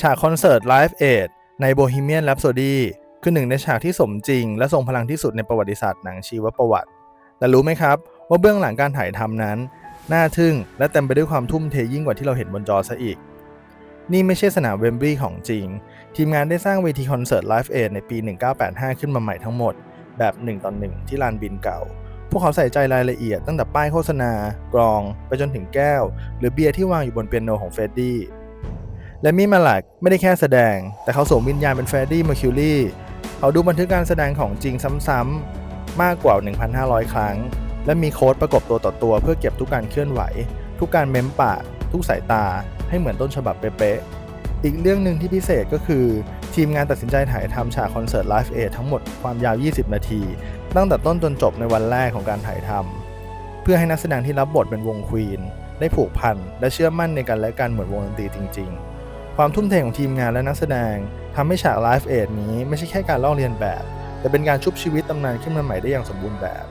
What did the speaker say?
ฉากคอนเสิร์ต Live Aid ใน Bohemian Rhapsody คือหนึ่งในฉากที่สมจริง และทรงพลังที่สุดในประวัติศาสตร์หนังชีวประวัติแต่รู้ไหมครับ ว่าเบื้องหลังการถ่ายทำนั้น น่าทึ่งและเต็มไปด้วยความทุ่มเทยิ่งกว่าที่เราเห็นบนจอซะอีก นี่ไม่ใช่สนามเวมบลีย์ของจริง ทีมงานได้สร้างเวทีคอนเสิร์ต Live Aid ในปี 1985 ขึ้นมาใหม่ทั้งหมด แบบ1ต่อ1ที่ลานบินเก่า พวกเขาใส่ใจรายละเอียดตั้งแต่ป้ายโฆษณา กรอง ไปจนถึงแก้ว หรือเบียร์ที่วางอยู่บนเปียโนของเฟรดดี้ และมี่มาลักไม่ได้แค่แสดง แต่เขาสวมวิญญาณเป็นเฟรดดี้มอร์คิวรีเขาดูบันทึกการแสดงของจริงซ้ำๆ มากกว่า 1,500 ครั้ง และมีโค้ดประกบตัวต่อตัว เพื่อเก็บทุกการเคลื่อนไหว ทุกการเม้มปาก ทุกสายตา ให้เหมือนต้นฉบับเป๊ะๆ อีกเรื่องหนึ่งที่พิเศษก็คือ ทีมงานตัดสินใจถ่ายทำฉากคอนเสิร์ต Live Aid ทั้งหมดความยาว 20 นาที ตั้งแต่ต้นจนจบในวันแรกของการถ่ายทำเพื่อให้นักแสดงที่รับบทเป็นวงควีนได้ผูกพันและเชื่อมั่นในกันและกันเหมือนวงดนตรีจริง ๆ ความทุ่มเทของทีมงานและนักแสดงทำให้ฉากไลฟ์เอ็ดนี้ไม่ใช่แค่การลอกเรียนแบบ แต่เป็นการชุบชีวิตตำนานขึ้นมาใหม่ได้อย่างสมบูรณ์แบบ